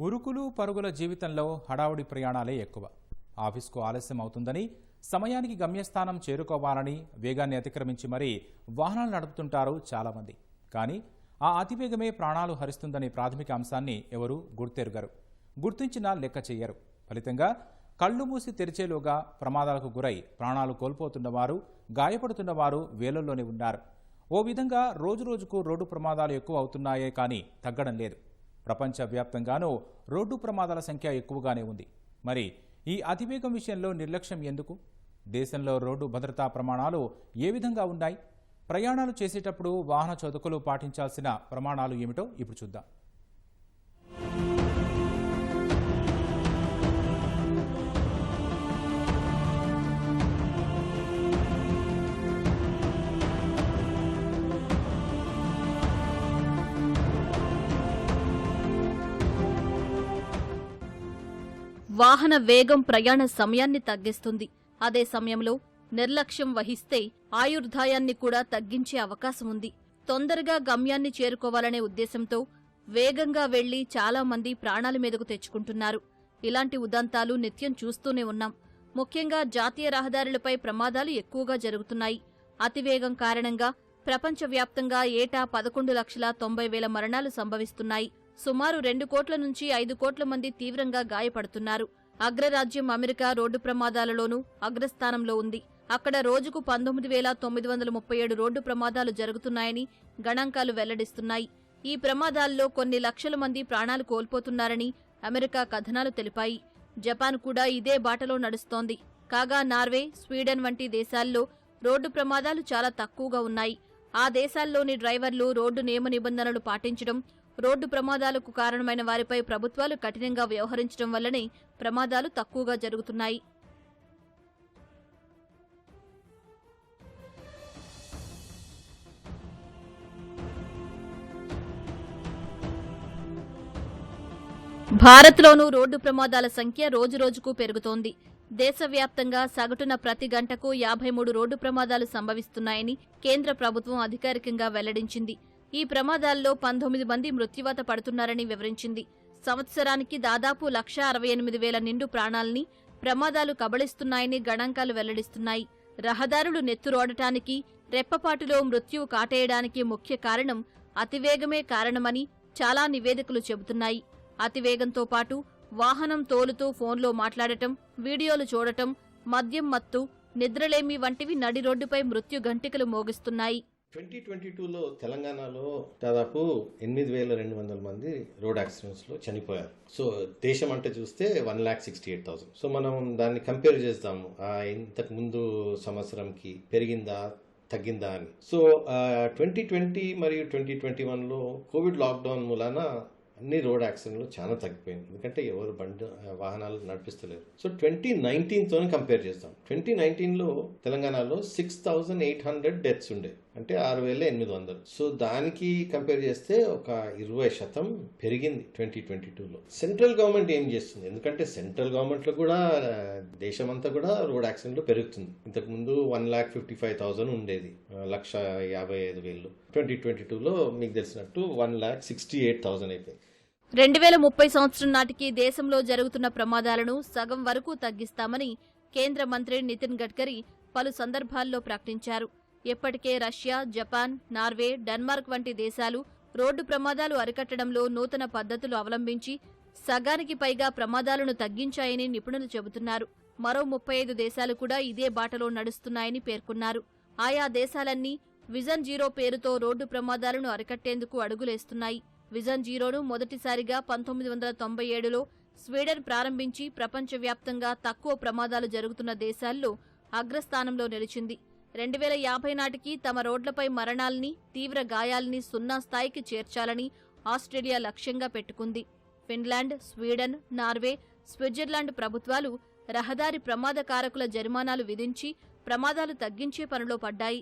ఉరుకులు పరుగుల జీవితంలో హడావుడి ప్రయాణాలే ఎక్కువ. ఆఫీస్కు ఆలస్యం అవుతుందని సమయానికి గమ్యస్థానం చేరుకోవాలని వేగాన్ని అతిక్రమించి మరీ వాహనాలు నడుపుతుంటారు చాలామంది. కానీ ఆ అతివేగమే ప్రాణాలు హరిస్తుందనే ప్రాథమిక అంశాన్ని ఎవరూ గుర్తెరుగరు. గుర్తించినా లెక్క చెయ్యరు. ఫలితంగా కళ్ళు మూసి తెరిచేలోగా ప్రమాదాలకు గురై ప్రాణాలు కోల్పోతున్నవారు గాయపడుతున్నవారు వేలల్లోనే ఉన్నారు. ఓ విధంగా రోజురోజుకు రోడ్డు ప్రమాదాలు ఎక్కువ అవుతున్నాయే కానీ తగ్గడం లేదు. ప్రపంచవ్యాప్తంగానూ రోడ్డు ప్రమాదాల సంఖ్య ఎక్కువగానే ఉంది. మరి ఈ అతివేగం విషయంలో నిర్లక్ష్యం ఎందుకు? దేశంలో రోడ్డు భద్రతా ప్రమాణాలు ఏ విధంగా ఉన్నాయి? ప్రయాణాలు చేసేటప్పుడు వాహన చోదకులు పాటించాల్సిన ప్రమాణాలు ఏమిటో ఇప్పుడు చూద్దాం. వాహన వేగం ప్రయాణ సమయాన్ని తగ్గిస్తుంది. అదే సమయంలో నిర్లక్ష్యం వహిస్తే ఆయుర్దాయాన్ని కూడా తగ్గించే అవకాశం ఉంది. తొందరగా గమ్యాన్ని చేరుకోవాలనే ఉద్దేశంతో వేగంగా వెళ్ళి చాలా మంది ప్రాణాల మీదకు తెచ్చుకుంటున్నారు. ఇలాంటి ఉదంతాలు నిత్యం చూస్తూనే ఉన్నాం. ముఖ్యంగా జాతీయ రహదారులపై ప్రమాదాలు ఎక్కువగా జరుగుతున్నాయి. అతివేగం కారణంగా ప్రపంచవ్యాప్తంగా ఏటా పదకొండు లక్షల తొంభై వేల మరణాలు సంభవిస్తున్నాయి. సుమారు రెండు కోట్ల నుంచి ఐదు కోట్ల మంది తీవ్రంగా గాయపడుతున్నారు. అగ్రరాజ్యం అమెరికా రోడ్డు ప్రమాదాలలోనూ అగ్రస్థానంలో ఉంది. అక్కడ రోజుకు పంతొమ్మిది వేల తొమ్మిది వందల ముప్పై ఏడు రోడ్డు ప్రమాదాలు జరుగుతున్నాయని గణాంకాలు వెల్లడిస్తున్నాయి. ఈ ప్రమాదాల్లో కొన్ని లక్షల మంది ప్రాణాలు కోల్పోతున్నారని అమెరికా కథనాలు తెలిపాయి. జపాన్ కూడా ఇదే బాటలో నడుస్తోంది. కాగా నార్వే స్వీడన్ వంటి దేశాల్లో రోడ్డు ప్రమాదాలు చాలా తక్కువగా ఉన్నాయి. ఆ దేశాల్లోని డ్రైవర్లు రోడ్డు నియమ నిబంధనలు పాటించడం రోడ్డు ప్రమాదాలకు కారణమైన వారిపై ప్రభుత్వాలు కఠినంగా వ్యవహరించడం వల్లనే ప్రమాదాలు తక్కువగా జరుగుతున్నాయి. భారత్లోనూ రోడ్డు ప్రమాదాల సంఖ్య రోజురోజుకు పెరుగుతోంది. దేశవ్యాప్తంగా సగటున ప్రతి గంటకు యాభై మూడు రోడ్డు ప్రమాదాలు సంభవిస్తున్నాయని కేంద్ర ప్రభుత్వం అధికారికంగా వెల్లడించింది. ఈ ప్రమాదాల్లో పంతొమ్మిది మంది మృత్యువాత పడుతున్నారని వివరించింది. సంవత్సరానికి దాదాపు లక్ష అరవై ఎనిమిది వేల నిండు ప్రాణాల్ని ప్రమాదాలు కబళిస్తున్నాయని గణాంకాలు వెల్లడిస్తున్నాయి. రహదారులు నెత్తురోడటానికి రెప్పపాటులో మృత్యువు కాటేయడానికి ముఖ్య కారణం అతివేగమే కారణమని చాలా నివేదికలు చెబుతున్నాయి. అతివేగంతో పాటు వాహనం తోలుతూ ఫోన్లో మాట్లాడటం వీడియోలు చూడటం మద్యం మత్తు నిద్రలేమి వంటివి నడి రోడ్డుపై మృత్యు గంటికలు మోగిస్తున్నాయి. ట్వంటీ ట్వంటీ టూలో తెలంగాణలో దాదాపు ఎనిమిది వేల రెండు వందల మంది రోడ్ యాక్సిడెంట్స్లో చనిపోయారు. సో దేశం అంటే చూస్తే one lakh sixty eight thousand. So మనం దాన్ని కంపేర్ చేస్తాము ఆ ఇంతకు ముందు సంవత్సరంకి పెరిగిందా తగ్గిందా అని. సో ట్వంటీ ట్వంటీ మరియు ట్వంటీ ట్వంటీ వన్లో కోవిడ్ లాక్డౌన్ మూలాన అన్ని రోడ్ యాక్సిడెంట్లు చాలా తగ్గిపోయింది ఎందుకంటే ఎవరు బండి వాహనాలు నడిపిస్తలేరు. సో ట్వంటీ నైన్టీన్తో కంపేర్ చేస్తాం ట్వంటీ నైన్టీన్లో తెలంగాణలో six thousand eight hundred deaths ఉండే. అంటే ఆరు వేల ఎనిమిది వందలు. సో దానికి కంపేర్ చేస్తే ఒక ఇరవై శాతం పెరిగింది ట్వంటీ ట్వంటీ టూలో. సెంట్రల్ గవర్నమెంట్ ఏం చేస్తుంది? ఎందుకంటే సెంట్రల్ గవర్నమెంట్లో కూడా దేశం దేశమంతా కూడా రోడ్ యాక్సిడెంట్లు పెరుగుతుంది. ఇంతకుముందు one lakh fifty five thousand ఉండేది. లక్ష యాభై ఐదు వేలు. ట్వంటీ ట్వంటీ టూలో మీకు తెలిసినట్టు one lakh sixty eight thousand అయిపోయింది. రెండు వేల ముప్పై సంవత్సరం నాటికి దేశంలో జరుగుతున్న ప్రమాదాలను సగం వరకు తగ్గిస్తామని కేంద్ర మంత్రి నితిన్ గడ్కరీ పలు సందర్భాల్లో ప్రకటించారు. ఇప్పటికే రష్యా జపాన్ నార్వే డెన్మార్క్ వంటి దేశాలు రోడ్డు ప్రమాదాలు అరికట్టడంలో నూతన పద్ధతులు అవలంబించి సగానికి పైగా ప్రమాదాలను తగ్గించాయని నిపుణులు చెబుతున్నారు. మరో ముప్పై ఐదు దేశాలు కూడా ఇదే బాటలో నడుస్తున్నాయని పేర్కొన్నారు. ఆయా దేశాలన్నీ విజన్ జీరో పేరుతో రోడ్డు ప్రమాదాలను అరికట్టేందుకు అడుగులేస్తున్నాయి. విజన్ జీరోను మొదటిసారిగా పంతొమ్మిది వందల తొంభై ఏడులో స్వీడన్ ప్రారంభించి ప్రపంచవ్యాప్తంగా తక్కువ ప్రమాదాలు జరుగుతున్న దేశాల్లో అగ్రస్థానంలో నిలిచింది. రెండు వేల యాభై నాటికి తమ రోడ్లపై మరణాల్ని తీవ్ర గాయాల్ని సున్నా స్థాయికి చేర్చాలని ఆస్ట్రేలియా లక్ష్యంగా పెట్టుకుంది. ఫిన్లాండ్ స్వీడన్ నార్వే స్విట్జర్లాండ్ ప్రభుత్వాలు రహదారి ప్రమాద కారకుల జరిమానాలు విధించి ప్రమాదాలు తగ్గించే పనిలో పడ్డాయి.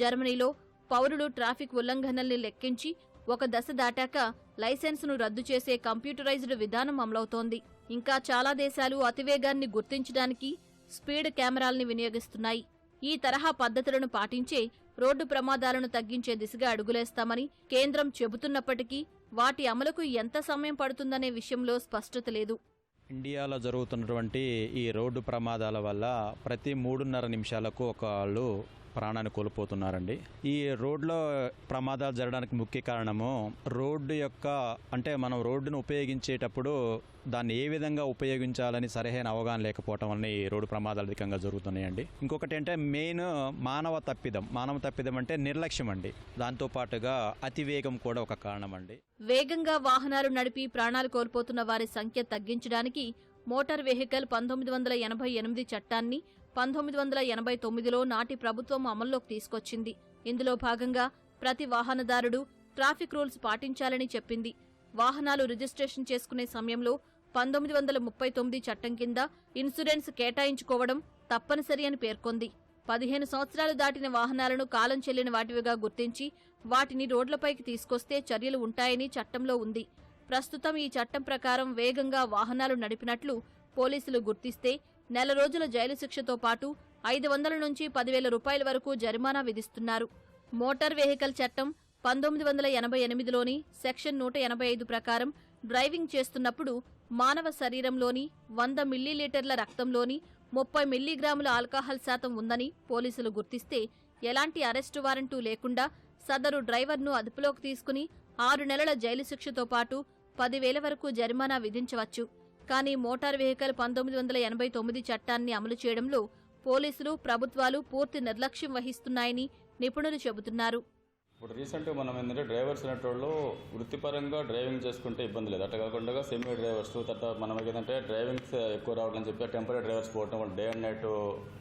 జర్మనీలో పౌరులు ట్రాఫిక్ ఉల్లంఘనల్ని లెక్కించి ఒక దశ దాటాక లైసెన్సును రద్దు చేసే కంప్యూటరైజ్డ్ విధానం అమలవుతోంది. ఇంకా చాలా దేశాలు అతివేగాన్ని గుర్తించడానికి స్పీడ్ కెమెరాల్ని వినియోగిస్తున్నాయి. ఈ తరహా పద్ధతులను పాటించే రోడ్డు ప్రమాదాలను తగ్గించే దిశగా అడుగులేస్తామని కేంద్రం చెబుతున్నప్పటికీ వాటి అమలుకు ఎంత సమయం పడుతుందనే విషయంలో స్పష్టత లేదు. ఇండియాలో జరుగుతున్నటువంటి ఈ రోడ్డు ప్రమాదాల వల్ల ప్రతి మూడున్నర నిమిషాలకు ఒకళ్ళు ప్రాణాన్ని కోల్పోతున్నారండి. ఈ రోడ్లో ప్రమాదాలు జరగడానికి ముఖ్య కారణము రోడ్డు యొక్క అంటే మనం రోడ్డును ఉపయోగించేటప్పుడు దాన్ని ఏ విధంగా ఉపయోగించాలని సరైన అవగాహన లేకపోవటం వల్ల ఈ రోడ్డు ప్రమాదాలు అధికంగా జరుగుతున్నాయండి. ఇంకొకటి అంటే మెయిన్ మానవ తప్పిదం. మానవ తప్పిదం అంటే నిర్లక్ష్యం అండి. దాంతో పాటుగా అతివేగం కూడా ఒక కారణం అండి వేగంగా వాహనాలు నడిపి ప్రాణాలు కోల్పోతున్న వారి సంఖ్య తగ్గించడానికి మోటార్ వెహికల్ పంతొమ్మిది వందల ఎనభై ఎనిమిది చట్టాన్ని పంతొమ్మిది వందల ఎనభై తొమ్మిదిలో నాటి ప్రభుత్వం అమల్లోకి తీసుకొచ్చింది. ఇందులో భాగంగా ప్రతి వాహనదారుడు ట్రాఫిక్ రూల్స్ పాటించాలని చెప్పింది. వాహనాలు రిజిస్ట్రేషన్ చేసుకునే సమయంలో పంతొమ్మిది వందల ముప్పై తొమ్మిది చట్టం కింద ఇన్సూరెన్స్ కేటాయించుకోవడం తప్పనిసరి అని పేర్కొంది. పదిహేను సంవత్సరాలు దాటిన వాహనాలను కాలం చెల్లిన వాటివిగా గుర్తించి వాటిని రోడ్లపైకి తీసుకొస్తే చర్యలు ఉంటాయని చట్టంలో ఉంది. ప్రస్తుతం ఈ చట్టం ప్రకారం వేగంగా వాహనాలు నడిపినట్లు పోలీసులు గుర్తిస్తే నెల రోజుల జైలు శిక్షతో పాటు ఐదు వందల నుంచి పదివేల రూపాయల వరకు జరిమానా విధిస్తున్నారు. మోటార్ వెహికల్ చట్టం పంతొమ్మిది వందల ఎనభై ఎనిమిదిలోని సెక్షన్ నూట ఎనభై ఐదు ప్రకారం డ్రైవింగ్ చేస్తున్నప్పుడు మానవ శరీరంలోని వంద మిల్లీలీటర్ల రక్తంలోని ముప్పై మిల్లీగ్రాముల ఆల్కహాల్ శాతం ఉందని పోలీసులు గుర్తిస్తే ఎలాంటి అరెస్టు వారంటూ లేకుండా సదరు డ్రైవర్ను అదుపులోకి తీసుకుని ఆరు నెలల జైలు శిక్షతో పాటు పదివేల వరకు జరిమానా విధించవచ్చు. కానీ మోటార్ వెహికల్ పంతొమ్మిది వందల ఎనభై తొమ్మిది చట్టాన్ని అమలు చేయడంలో పోలీసులు ప్రభుత్వాలు పూర్తి నిర్లక్ష్యం వహిస్తున్నాయని నిపుణులు చెబుతున్నారు. ఇప్పుడు రీసెంట్గా మనం ఏంటంటే డ్రైవర్స్ అనేటోళ్ళు వృత్తిపరంగా డ్రైవింగ్ చేసుకుంటే ఇబ్బంది లేదు. అట్లా కాకుండా సెమీ డ్రైవర్స్ తర్వాత మనం ఏంటంటే డ్రైవింగ్ ఎక్కువ రావడం చెప్పి టెంపరీ డ్రైవర్స్ పోవడం వాళ్ళు డే అండ్ నైట్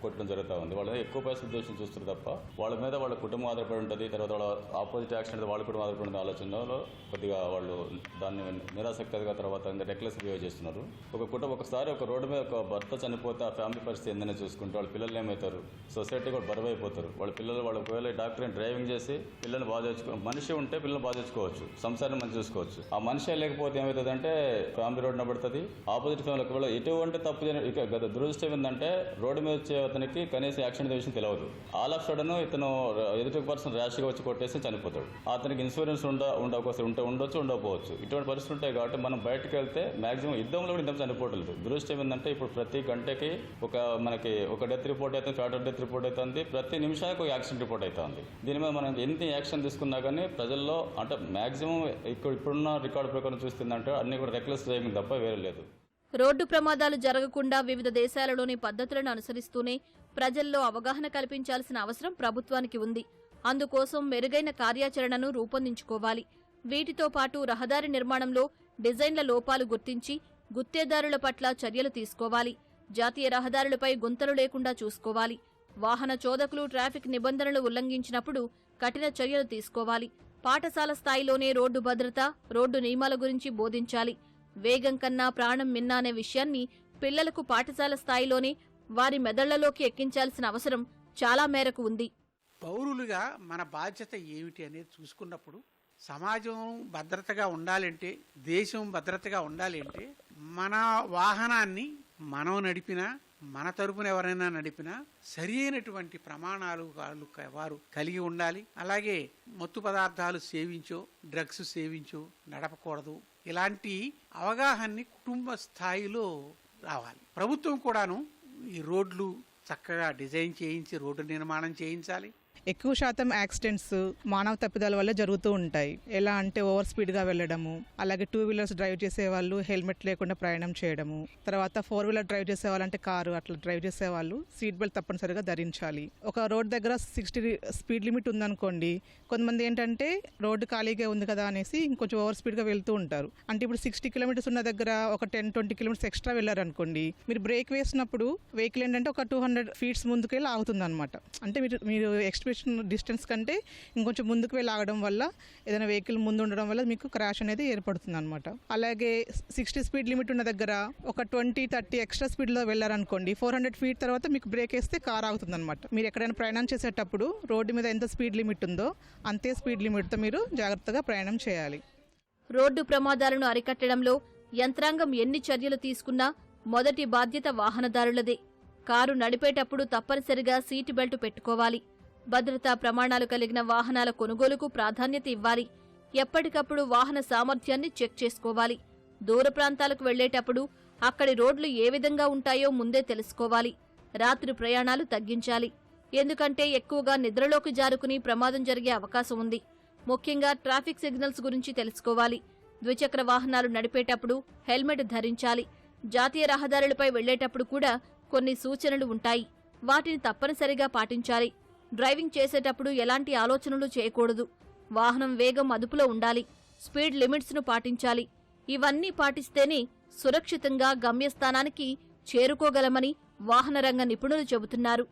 కొట్టడం జరుగుతూ ఉంది. వాళ్ళ ఎక్కువ పైసలు ఉద్దేశం చూస్తారు తప్ప వాళ్ళ మీద వాళ్ళ కుటుంబం ఆధారపడి ఉంటుంది తర్వాత వాళ్ళ ఆపోజిట్ యాక్సిడెంట్ వాళ్ళ కుటుంబం ఆధారపడి ఉంటుంది ఆలోచనలో కొద్దిగా వాళ్ళు దాన్ని నిరాసక్తిగా తర్వాత రెక్లెస్ బిహేవ్ చేస్తున్నారు. ఒక కుటుంబం ఒకసారి ఒక రోడ్డు మీద ఒక భర్త చనిపోతే ఆ ఫ్యామిలీ పరిస్థితి ఏందని చూసుకుంటే వాళ్ళ పిల్లలు ఏమవుతారు? సొసైటీ కూడా బరువైపోతారు వాళ్ళ పిల్లలు వాళ్ళ ఒకవేళ డాక్టర్ని డ్రైవింగ్ చేసి పిల్లలు పిల్లల్ని బాగా తెచ్చుకో మనిషి ఉంటే పిల్లలు బాగా తెచ్చుకోవచ్చు. సంసారం మంచి చూసుకోవచ్చు. ఆ మనిషి లేకపోతే ఏమవుతుంది అంటే ఫ్యామిలీ రోడ్డు పడుతుంది. ఆపోజిట్ ఫ్యామిలీ ఒకవేళ ఎటువంటి తప్పు ఇక గత దురదృష్టం ఏంటంటే రోడ్డు మీద వచ్చే అతనికి కనీసం యాక్సిడెంట్ విషయం తెలియదు ఆల్ ఆఫ్ సడన్ ఇతను ఎదుటి పర్సన్ ర్యాష్గా వచ్చి కొట్టేసి చనిపోతాడు. అతనికి ఇన్సూరెన్స్ ఉండ ఉండకపోతే ఉంటే ఉండొచ్చు ఉండకపోవచ్చు. ఇటువంటి పరిస్థితులు ఉంటాయి కాబట్టి మనం బయటకు వెళ్తే మాక్సిమం యుద్ధంలో కూడా ఇంత చనిపోవట్లేదు దురదృష్టం ఏంటంటే ఇప్పుడు ప్రతి గంటకి ఒక మనకి ఒక డెత్ రిపోర్ట్ అయితే ఫ్యాటల్ డెత్ రిపోర్ట్ అవుతుంది. ప్రతి నిమిషానికి ఒక యాక్సిడెంట్ రిపోర్ట్ అవుతుంది. దీని మీద మనం ఎన్ని యాక్షన్ తీసుకున్నా కానీ ప్రజల్లో అంటే మాక్సిమం ఇక్కడ ఇప్పుడున్న రికార్డు ప్రకారం చూస్తుందంటే అన్ని కూడా రెక్లెస్ డ్రైవింగ్ తప్ప వేరే లేదు. రోడ్డు ప్రమాదాలు జరగకుండా వివిధ దేశాలలోని పద్ధతులను అనుసరిస్తూనే ప్రజల్లో అవగాహన కల్పించాల్సిన అవసరం ప్రభుత్వానికి ఉంది. అందుకోసం మెరుగైన కార్యాచరణను రూపొందించుకోవాలి. వీటితో పాటు రహదారి నిర్మాణంలో డిజైన్ల లోపాలు గుర్తించి గుత్తేదారుల పట్ల చర్యలు తీసుకోవాలి. జాతీయ రహదారులపై గుంతలు లేకుండా చూసుకోవాలి. వాహన చోదకులు ట్రాఫిక్ నిబంధనలు ఉల్లంఘించినప్పుడు కఠిన చర్యలు తీసుకోవాలి. పాఠశాల స్థాయిలోనే రోడ్డు భద్రత రోడ్డు నియమాల గురించి బోధించాలి. వేగం కన్నా ప్రాణం మిన్నా అనే విషయాన్ని పిల్లలకు పాఠశాల స్థాయిలోనే వారి మెదళ్ళలోకి ఎక్కించాల్సిన అవసరం చాలా మేరకు ఉంది. పౌరులుగా మన బాధ్యత ఏమిటి అనేది చూసుకున్నప్పుడు సమాజం భద్రతగా ఉండాలంటే దేశం భద్రతగా ఉండాలంటే మన వాహనాన్ని మనం నడిపినా మన తరపున ఎవరైనా నడిపినా సరి అయినటువంటి ప్రమాణాలు వాళ్ళు వారు కలిగి ఉండాలి. అలాగే మత్తు పదార్థాలు సేవించో డ్రగ్స్ సేవించో నడపకూడదు. ఇలాంటి అవగాహనని కుటుంబ స్థాయిలో రావాలి. ప్రభుత్వం కూడాను ఈ రోడ్లు చక్కగా డిజైన్ చేయించి రోడ్డు నిర్మాణం చేయించాలి. ఎక్కువ శాతం యాక్సిడెంట్స్ మానవ తప్పిదాల వల్ల జరుగుతూ ఉంటాయి. ఎలా అంటే ఓవర్ స్పీడ్గా వెళ్ళడము అలాగే టూ వీలర్స్ డ్రైవ్ చేసే వాళ్ళు హెల్మెట్ లేకుండా ప్రయాణం చేయడము తర్వాత ఫోర్ వీలర్ డ్రైవ్ చేసే వాళ్ళంటే కారు అట్లా డ్రైవ్ చేసే వాళ్ళు సీట్ బెల్ట్ తప్పనిసరిగా ధరించాలి. ఒక రోడ్ దగ్గర సిక్స్టీ స్పీడ్ లిమిట్ ఉందనుకోండి కొంతమంది ఏంటంటే రోడ్డు ఖాళీగా ఉంది కదా అనేసి ఇంకొంచెం ఓవర్ స్పీడ్గా వెళ్తూ ఉంటారు. అంటే ఇప్పుడు సిక్స్టీ కిలోమీటర్స్ ఉన్న దగ్గర ఒక టెన్ ట్వంటీ కిలోమీటర్స్ ఎక్స్ట్రా వెళ్ళారనుకోండి మీరు బ్రేక్ వేసినప్పుడు వెహికల్ ఏంటంటే ఒక టూ హండ్రెడ్ ఫీట్స్ ముందుకెళ్ళి ఆగుతుంది అనమాట అంటే మీరు మీరు ఎక్స్పెక్టేషన్ డిస్టెన్స్ కంటే ఇంకొంచెం ముందుకు వెళ్ళి ఆగడం వల్ల ఏదైనా వెహికల్ ముందు ఉండడం వల్ల మీకు క్రాష్ అనేది ఏర్పడుతుంది అనమాట అలాగే సిక్స్టీ స్పీడ్ లిమిట్ ఉన్న దగ్గర ఒక ట్వంటీ థర్టీ ఎక్స్ట్రా స్పీడ్లో వెళ్ళారనుకోండి ఫోర్ హండ్రెడ్ ఫీట్ తర్వాత మీకు బ్రేక్ వేస్తే కార్ ఆగుతుంది అనమాట మీరు ఎక్కడైనా ప్రయాణం చేసేటప్పుడు రోడ్డు మీద ఎంత స్పీడ్ లిమిట్ ఉందో అంతే స్పీడ్ లిమిట్తో మీరు జాగ్రత్తగా ప్రయాణం చేయాలి. రోడ్డు ప్రమాదాలను అరికట్టడంలో యంత్రాంగం ఎన్ని చర్యలు తీసుకున్నా మొదటి బాధ్యత వాహనదారులదే. కారు నడిపేటప్పుడు తప్పనిసరిగా సీటు బెల్ట్ పెట్టుకోవాలి. భద్రతా ప్రమాణాలు కలిగిన వాహనాల కొనుగోలుకు ప్రాధాన్యత ఇవ్వాలి. ఎప్పటికప్పుడు వాహన సామర్థ్యాన్ని చెక్ చేసుకోవాలి. దూర ప్రాంతాలకు వెళ్ళేటప్పుడు అక్కడి రోడ్లు ఏ విధంగా ఉంటాయో ముందే తెలుసుకోవాలి. రాత్రి ప్రయాణాలు తగ్గించాలి. ఎందుకంటే ఎక్కువగా నిద్రలోకి జారుకుని ప్రమాదం జరిగే అవకాశం ఉంది. ముఖ్యంగా ట్రాఫిక్ సిగ్నల్స్ గురించి తెలుసుకోవాలి. ద్విచక్ర వాహనాలు నడిపేటప్పుడు హెల్మెట్ ధరించాలి. జాతీయ రహదారులపై వెళ్ళేటప్పుడు కూడా కొన్ని సూచనలు ఉంటాయి. వాటిని తప్పనిసరిగా పాటించాలి. డ్రైవింగ్ చేసేటప్పుడు ఎలాంటి ఆలోచనలు చేయకూడదు. వాహనం వేగం అదుపులో ఉండాలి. స్పీడ్ లిమిట్స్ను పాటించాలి. ఇవన్నీ పాటిస్తేనే సురక్షితంగా గమ్యస్థానానికి చేరుకోగలమని వాహన రంగ నిపుణులు చెబుతున్నారు.